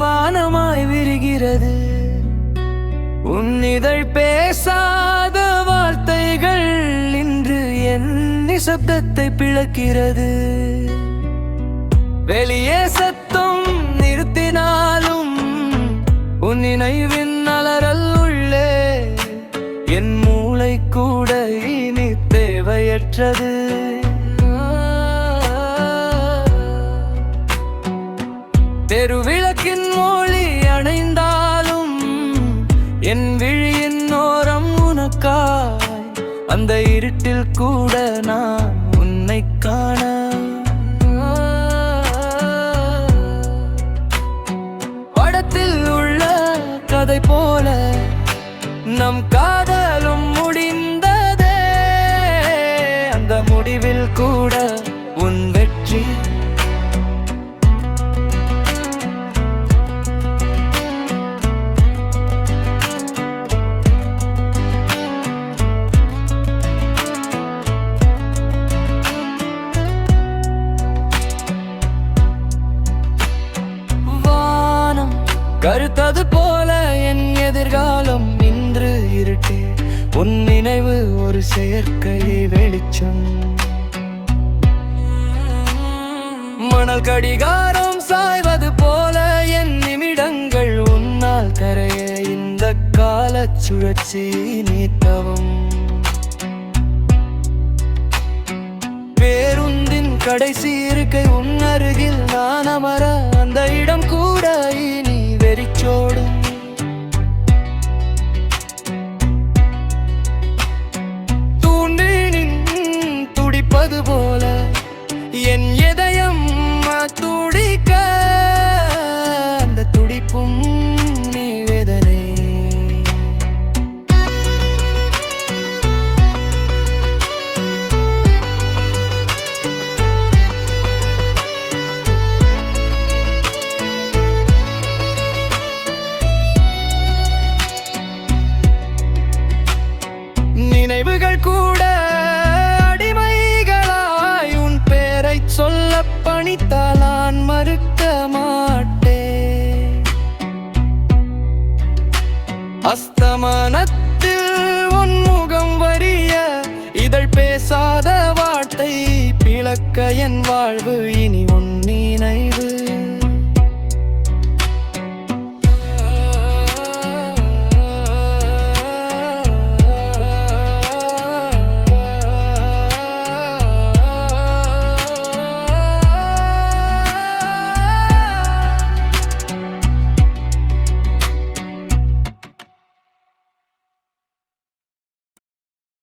வானமாய் விரிகிறது. உன்னிதழ் பேசாத வார்த்தைகள் இன்று என் நிசப்தத்தை பிளக்கிறது. வெளியே சத்தம் நிறுத்தினாலும் உன் நினைவின் அலறல் உள்ளே என் மூளை கூட இனி தேவையற்றது. என் விழியின் ஓரம் உனக்காய். அந்த இருட்டில் கூட நான் உன்னை காண. படத்தில் உள்ள கதை போல நம் காதலும் முடிந்ததே. அந்த முடிவில் கூட கருத்தது போல என் எதிர்காலம் நின்று இருட்டே. உன் நினைவு ஒரு செயற்கை வெளிச்சம். மணல் கடிகாரம் சாய்வது போல என் நிமிடங்கள் உன்னால் கரைய. இந்த கால சுழற்சி நீத்தவும். பேருந்தின் கடைசி இருக்கை உன் அருகில் நான் அமர. அந்த இடம் கூட இனி என் வாழ்வு